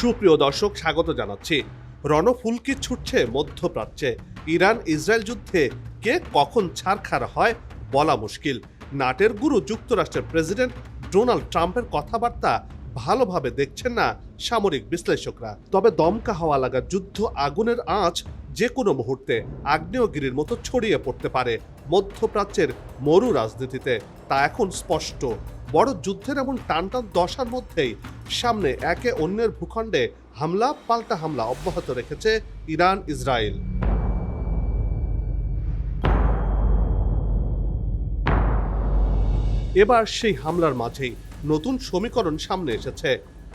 সুপ্রিয় দর্শক, স্বাগত জানাচ্ছি। রণফুলকি ছুটছে মধ্যপ্রাচ্যে। ইরান ইসরায়েল যুদ্ধে কে কখন ছাড়খার হয় বলা মুশকিল। নাটের গুরু যুক্তরাষ্ট্রের প্রেসিডেন্ট ডোনাল্ড ট্রাম্পের কথাবার্তা ভালোভাবে দেখছেন না সামরিক বিশ্লেষকরা। তবে দমকা হওয়া লাগা যুদ্ধ আগুনের আঁচ যে কোনো মুহূর্তে আগ্নেয়গিরির মতো ছড়িয়ে পড়তে পারে মধ্যপ্রাচ্যের মরু রাজনীতিতে। তা এখন স্পষ্ট। বড় যুদ্ধের এমন টানটান দশার মধ্যেই সামনে একে অন্যের ভূখণ্ডে হামলা, পাল্টা হামলা অব্যাহত রেখেছে ইরান, ইসরায়েল। এবার সেই হামলার মাঝেই নতুন সমীকরণ সামনে এসেছে।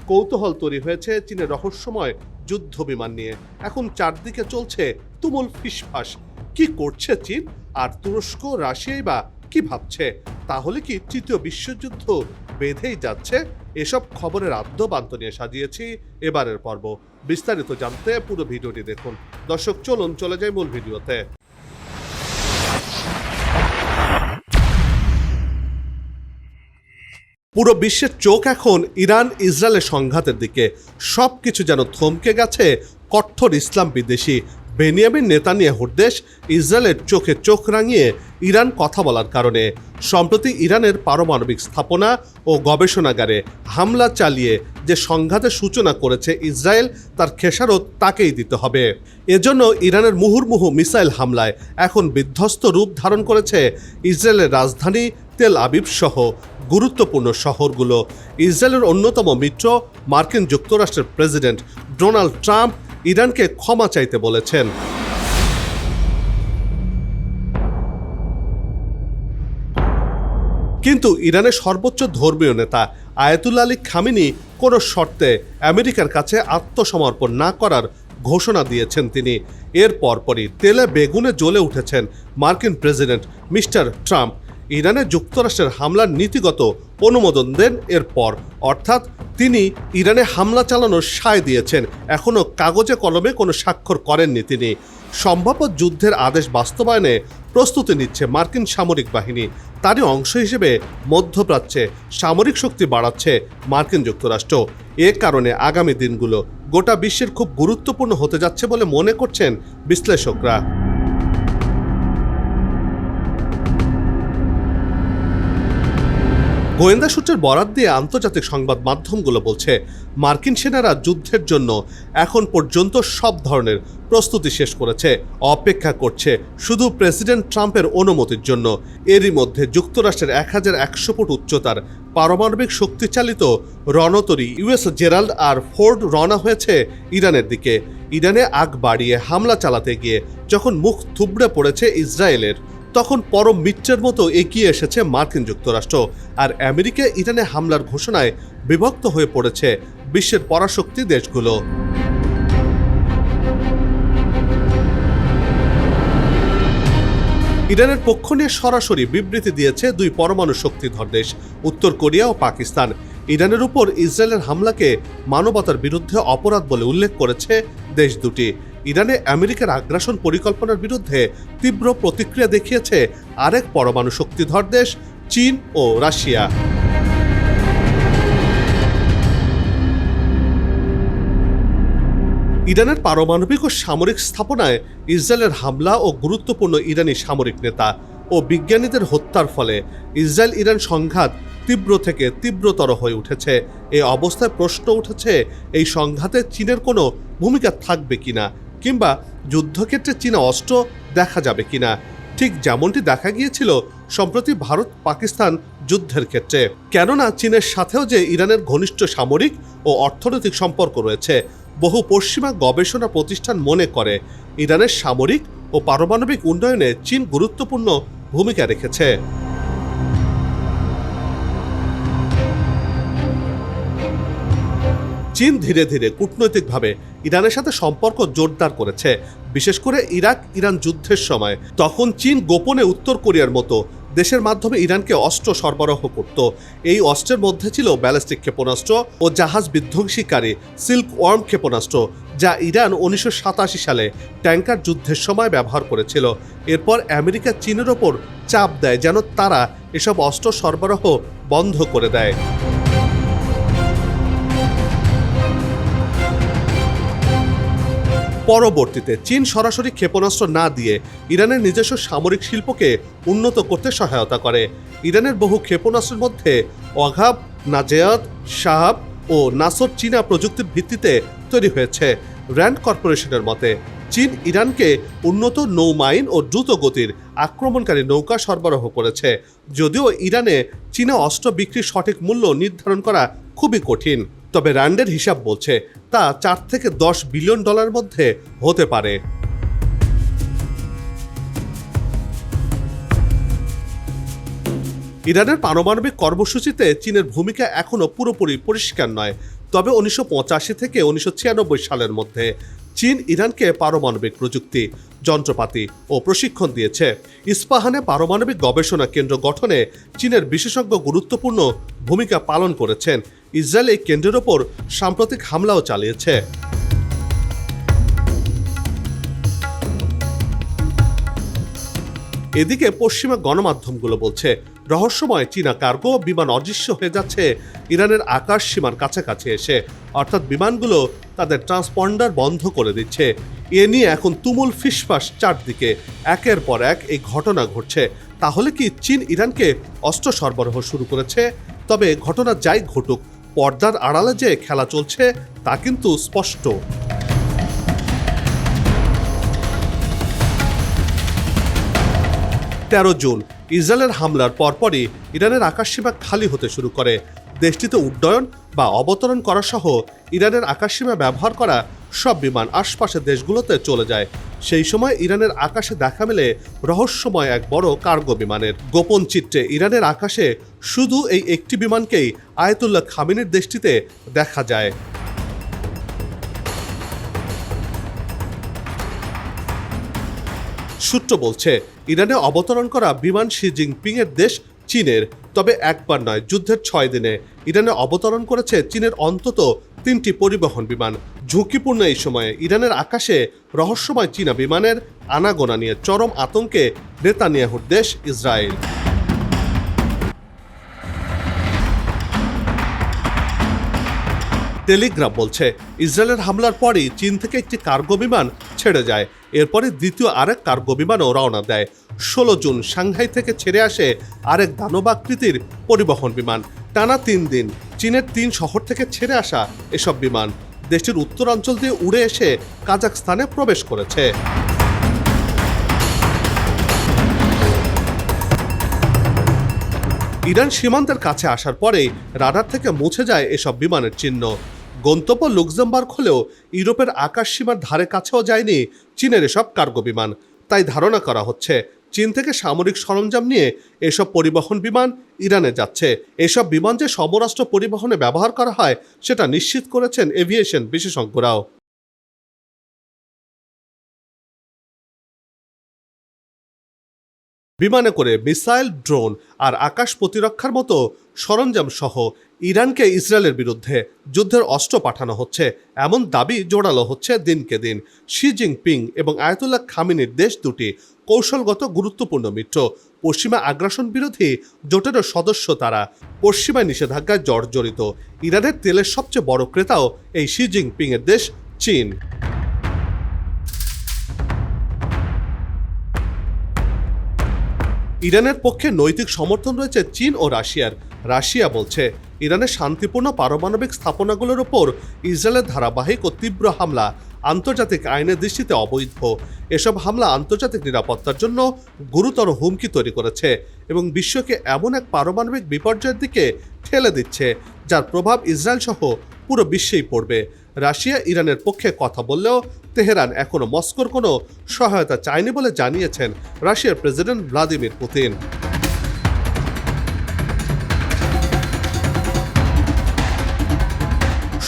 কৌতূহল তৈরি হয়েছে চীনের রহস্যময় যুদ্ধ বিমান নিয়ে। এখন চারদিকে চলছে তুমুল ফিসফাস। কি করছে চীন? আর তুরস্ক, রাশিয়াই বা কি ভাবছে? তাহলে কি তৃতীয় বিশ্বযুদ্ধ বেঁধেই যাচ্ছে? এসব খবরের আদ্যবান্ত নিয়ে সাজিয়েছি এবারের পর্ব। বিস্তারিত জানতে পুরো ভিডিওটি দেখুন। দর্শক, চলুন, চলে যাই মূল ভিডিওতে। পুরো বিশ্বের চোখ এখন ইরান ইসরায়েলের সংঘাতের দিকে। সব কিছু যেন থমকে গেছে কঠোর ইসলাম বিদ্বেষী বেনিয়ামিন নেতানিয়াহুর দেশ ইসরায়েলের চোখে চোখ রাঙিয়ে ইরান কথা বলার কারণে। সম্প্রতি ইরানের পারমাণবিক স্থাপনা ও গবেষণাগারে হামলা চালিয়ে যে সংঘাতের সূচনা করেছে ইসরায়েল, তার খেসারত তাকেই দিতে হবে। এজন্য ইরানের মুহুর্মুহু মিসাইল হামলায় এখন বিধ্বস্ত রূপ ধারণ করেছে ইসরায়েলের রাজধানী তেল আবিব সহ গুরুত্বপূর্ণ শহরগুলো। ইসরায়েলের অন্যতম মিত্র মার্কিন যুক্তরাষ্ট্রের প্রেসিডেন্ট ডোনাল্ড ট্রাম্প ইরানকে ক্ষমা চাইতে বলেছেন। কিন্তু ইরানের সর্বোচ্চ ধর্মীয় নেতা আয়াতুল্লা আলী খামিনি কোনো শর্তে আমেরিকার কাছে আত্মসমর্পণ না করার ঘোষণা দিয়েছেন তিনি। এর পরপরই তেলে বেগুনে জ্বলে উঠেছেন মার্কিন প্রেসিডেন্ট মিস্টার ট্রাম্প। ইরানে যুক্তরাষ্ট্রের হামলার নীতিগত অনুমোদন দেন এরপর। অর্থাৎ তিনি ইরানে হামলা চালানোর সায় দিয়েছেন। এখনও কাগজে কলমে কোনো স্বাক্ষর করেননি তিনি। সম্ভাব্য যুদ্ধের আদেশ বাস্তবায়নে প্রস্তুতি নিচ্ছে মার্কিন সামরিক বাহিনী। তারই অংশ হিসেবে মধ্যপ্রাচ্যে সামরিক শক্তি বাড়াচ্ছে মার্কিন যুক্তরাষ্ট্র। এ কারণে আগামী দিনগুলো গোটা বিশ্বের খুব গুরুত্বপূর্ণ হতে যাচ্ছে বলে মনে করছেন বিশ্লেষকরা। গোয়েন্দা সূত্রের বরাত দিয়ে আন্তর্জাতিক সংবাদ মাধ্যমগুলো বলছে, মার্কিন সেনারা যুদ্ধের জন্য এখন পর্যন্ত সব ধরনের প্রস্তুতি শেষ করেছে, অপেক্ষা করছে শুধু প্রেসিডেন্ট ট্রাম্পের অনুমতির জন্য। এরই মধ্যে যুক্তরাষ্ট্রের এক হাজার একশো ফুট উচ্চতার পারমাণবিক শক্তিচালিত রণতরী ইউএস জেরাল্ড আর ফোর্ড রওনা হয়েছে ইরানের দিকে। ইরানে আগ বাড়িয়ে হামলা চালাতে গিয়ে যখন মুখ থুবড়ে পড়েছে ইসরায়েলের। তখন পরম মিত্রের মতো এগিয়ে এসেছে মার্কিন যুক্তরাষ্ট্র আর আমেরিকা ইরানে হামলার ঘোষণায় বিভক্ত হয়ে পড়েছে বিশ্বের পরাশক্তি দেশগুলো। ইরানের পক্ষ নিয়ে সরাসরি বিবৃতি দিয়েছে দুই পরমাণু শক্তিধর দেশ, উত্তর কোরিয়া ও পাকিস্তান। ইরানের উপর ইসরায়েলের হামলাকে মানবতার বিরুদ্ধে অপরাধ বলে উল্লেখ করেছে দেশ দুটি। ইরানে আমেরিকার আগ্রাসন পরিকল্পনার বিরুদ্ধে তীব্র প্রতিক্রিয়া দেখিয়েছে আরেক পরমাণু শক্তিধর দেশ, চীন ও রাশিয়া। ইরানের পারমাণবিক ও সামরিক স্থাপনায় ইসরায়েলের হামলা ও গুরুত্বপূর্ণ ইরানি সামরিক নেতা ও বিজ্ঞানীদের হত্যার ফলে ইসরায়েল ইরান সংঘাত তীব্র থেকে তীব্রতর হয়ে উঠেছে। এই অবস্থায় প্রশ্ন উঠেছে, এই সংঘাতে চীনের কোনো ভূমিকা থাকবে কিনা? কিংবা যুদ্ধক্ষেত্রে চীনা অস্ত্র দেখা যাবে কিনা। ঠিক যেমনটি দেখা গিয়েছিল সম্প্রতি ভারত পাকিস্তান যুদ্ধের ক্ষেত্রে। কেননা চীনের সাথেও যে ইরানের ঘনিষ্ঠ সামরিক ও অর্থনৈতিক সম্পর্ক রয়েছে, বহু পশ্চিমা গবেষণা প্রতিষ্ঠান মনে করে ইরানের সামরিক ও পারমাণবিক উন্নয়নে চীন গুরুত্বপূর্ণ ভূমিকা রেখেছে। চীন ধীরে ধীরে কূটনৈতিকভাবে ইরানের সাথে সম্পর্ক জোরদার করেছে। বিশেষ করে ইরাক ইরান যুদ্ধের সময় তখন চীন গোপনে উত্তর কোরিয়ার মতো দেশের মাধ্যমে ইরানকে অস্ত্র সরবরাহ করত। এই অস্ত্রের মধ্যে ছিল ব্যালিস্টিক ক্ষেপণাস্ত্র ও জাহাজ বিধ্বংসীকারী সিল্ক ওয়ার্ম ক্ষেপণাস্ত্র, যা ইরান উনিশশো সাতাশি সালে ট্যাঙ্কার যুদ্ধের সময় ব্যবহার করেছিল। এরপর আমেরিকা চীনের ওপর চাপ দেয়, যেন তারা এসব অস্ত্র সরবরাহ বন্ধ করে দেয়। পরবর্তীতে চীন সরাসরি ক্ষেপণাস্ত্র না দিয়ে ইরানের নিজস্ব সামরিক শিল্পকে উন্নত করতে সহায়তা করে। ইরানের বহু ক্ষেপণাস্ত্রের মধ্যে অঘাব নাজেয়াদ শাহাব ও নাসর চীনা প্রযুক্তির ভিত্তিতে তৈরি হয়েছে। র্যান্ড কর্পোরেশনের মতে, চীন ইরানকে উন্নত নৌমাইন ও দ্রুত গতির আক্রমণকারী নৌকা সরবরাহ করেছে, যদিও ইরানে চীনা অস্ত্র বিক্রির সঠিক মূল্য নির্ধারণ করা খুবই কঠিন। তবে র্যান্ডের হিসাব বলছে তা চার থেকে দশ বিলিয়ন ডলার মধ্যে হতে পারে। ইরানের পারমাণবিক কর্মসূচিতে চীনের ভূমিকা এখনও পুরোপুরি পরিষ্কার নয়, তবে উনিশশো পঁচাশি থেকে উনিশশো ছিয়ানব্বই সালের মধ্যে। চীন ইরানকে পারমাণবিক প্রযুক্তি, যন্ত্রপাতি ও প্রশিক্ষণ দিয়েছে। ইস্পাহানে পারমাণবিক গবেষণা কেন্দ্র গঠনে চীনের বিশেষজ্ঞ গুরুত্বপূর্ণ ভূমিকা পালন করেছেন। ইসরায়েল এই কেন্দ্রের ওপর সাম্প্রতিক হামলাও চালিয়েছে। এদিকে পশ্চিমা গণমাধ্যমগুলো বলছে, রহস্যময় চীনা কার্গো বিমান অদৃশ্য হয়ে যাচ্ছে, ইরানের আকাশ সীমার কাছাকাছি এসে। অর্থাৎ বিমানগুলো তাদের ট্রান্সপন্ডার বন্ধ করে দিচ্ছে। এ নিয়ে এখন তুমুল ফিসফাস চারদিকে। একের পর এক এই ঘটনা ঘটছে। তাহলে কি চীন ইরানকে অস্ত্র সরবরাহ শুরু করেছে? তবে ঘটনা যাই ঘটুক, পর্দার আড়ালে যে খেলা চলছে, তা কিন্তু স্পষ্ট। তেরো জুন ইসরায়েলের হামলার পরপরই ইরানের আকাশসীমা খালি হতে শুরু করে। দেশটিতে উড্ডয়ন বা অবতরণ করা সহ ইরানের আকাশসীমা ব্যবহার করা সব বিমান আশপাশের দেশগুলোতে চলে যায়। সেই সময় ইরানের আকাশে দেখা মেলে রহস্যময় এক বড় কার্গো বিমানের। গোপন চিত্রে ইরানের আকাশে শুধু এই একটি বিমানকেই আয়তুল্লাহ খামিনের দেশটিতে দেখা যায়। সূত্র বলছে, ইরানে অবতরণ করা বিমান শি জিনপিং এর দেশ চীনের। তবে একবার নয়, যুদ্ধের ছয় দিনে ইরানে অবতরণ করেছে চীনের অন্তত তিনটি পরিবহন বিমান। ঝুঁকিপূর্ণ এই সময়ে ইরানের আকাশে রহস্যময় চীনা বিমানের আনাগোনা নিয়ে চরম আতঙ্কে নেতানিয়াহুর দেশ ইসরায়েল। টেলিগ্রাফ বলছে, ইসরায়েলের হামলার পরই চীন থেকে একটি কার্গো বিমান ছেড়ে যায়। এরপরে দ্বিতীয় আরেক কার্গো বিমানও রওনা দেয়। ষোলো জুন সাংহাই থেকে ছেড়ে আসে আরেক দানবাকৃতির পরিবহন বিমান। টানা তিন দিন চীনের তিন শহর থেকে ছেড়ে আসা এসব বিমান। দেশের উত্তরাঞ্চল দিয়ে উড়ে এসে কাজাকস্তানে প্রবেশ করেছে। ইরান সীমান্তের কাছে আসার পরেই রাডার থেকে মুছে যায় এসব বিমানের চিহ্ন। গন্তব্য লুক্সেমবার্গ হলেও ইউরোপের আকাশ সীমার ধারে কাছেও যায়নি চীনের এসব কার্গো বিমান। তাই ধারণা করা হচ্ছে, চীন থেকে সামরিক সরঞ্জাম নিয়ে এসব পরিবহন বিমান ইরানে যাচ্ছে। এসব বিমান যে সমরাষ্ট্র পরিবহনে ব্যবহার করা হয়, সেটা নিশ্চিত করেছেন এভিয়েশন বিশেষজ্ঞরাও। বিমানে করে মিসাইল, ড্রোন আর আকাশ প্রতিরক্ষার মতো সরঞ্জাম সহ ইরানকে ইসরায়েলের বিরুদ্ধে যুদ্ধের অস্ত্র পাঠানো হচ্ছে। এমন দাবি জোরালো হচ্ছে দিনকে দিন। শি জিনপিং এবং আয়তুল্লাহ খামিনির দেশ দুটি কৌশলগত গুরুত্বপূর্ণ মিত্র। পশ্চিমা আগ্রাসন বিরোধী জোটেরও সদস্য তারা পশ্চিমা নিষেধাজ্ঞায় জর্জরিত। ইরানের তেলের সবচেয়ে বড় ক্রেতাও এই শি জিনপিং এর দেশ চীন। ইরানের পক্ষে নৈতিক সমর্থন রয়েছে চীন ও রাশিয়ার। রাশিয়া বলছে, ইরানের শান্তিপূর্ণ পারমাণবিক স্থাপনাগুলোর ওপর ইসরায়েলের ধারাবাহিক ও তীব্র হামলা আন্তর্জাতিক আইনের দৃষ্টিতে অবৈধ। এসব হামলা আন্তর্জাতিক নিরাপত্তার জন্য গুরুতর হুমকি তৈরি করেছে এবং বিশ্বকে এমন এক পারমাণবিক বিপর্যয়ের দিকে ঠেলে দিচ্ছে, যার প্রভাব ইসরায়েল সহ পুরো বিশ্বেই পড়বে। রাশিয়া ইরানের পক্ষে কথা বললেও তেহরান এখনও মস্কোর কোনো সহায়তা চায়নি বলে জানিয়েছেন রাশিয়ার প্রেসিডেন্ট ভ্লাদিমির পুতিন।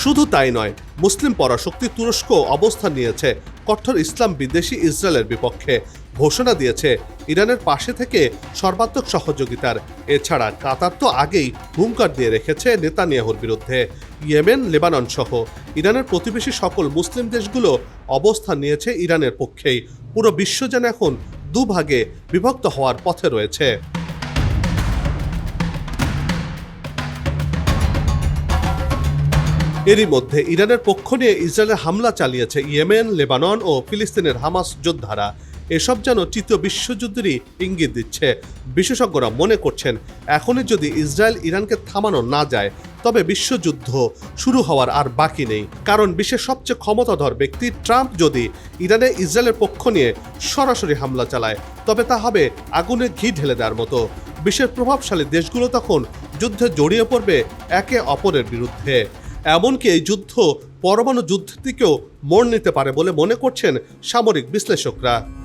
শুধু তাই নয়, মুসলিম পরাশক্তি তুরস্ক অবস্থান নিয়েছে কঠোর ইসলাম বিদেশি ইসরায়েলের বিপক্ষে। ঘোষণা দিয়েছে, ইরানের পাশে থেকে সর্বাত্মক সহযোগিতার। এছাড়া কাতার তো আগেই হুঙ্কার দিয়ে রেখেছে নেতানিয়াহুর বিরুদ্ধে। ইয়েমেন, লেবানন সহ ইরানের প্রতিবেশী সকল মুসলিম দেশগুলো অবস্থান নিয়েছে ইরানের পক্ষেই। পুরো বিশ্ব যেন এখন দুভাগে বিভক্ত হওয়ার পথে রয়েছে। এরই মধ্যে ইরানের পক্ষ নিয়ে ইসরায়েলের হামলা চালিয়েছে ইয়েমেন, লেবানন ও ফিলিস্তিনের হামাস যোদ্ধারা। এসব যেন তৃতীয় বিশ্বযুদ্ধেরই ইঙ্গিত দিচ্ছে। বিশেষজ্ঞরা মনে করছেন, এখনই যদি ইসরায়েল ইরানকে থামানো না যায়, তবে বিশ্বযুদ্ধ শুরু হওয়ার আর বাকি নেই। কারণ বিশ্বের সবচেয়ে ক্ষমতাধর ব্যক্তি ট্রাম্প যদি ইরানে ইসরায়েলের পক্ষ নিয়ে সরাসরি হামলা চালায়, তবে তা হবে আগুনে ঘি ঢেলে দেওয়ার মতো। বিশ্বের প্রভাবশালী দেশগুলো তখন যুদ্ধে জড়িয়ে পড়বে একে অপরের বিরুদ্ধে। এমনকি এই যুদ্ধ পরমাণু যুদ্ধের দিকেও মোড় নিতে পারে বলে মনে করছেন সামরিক বিশ্লেষকরা।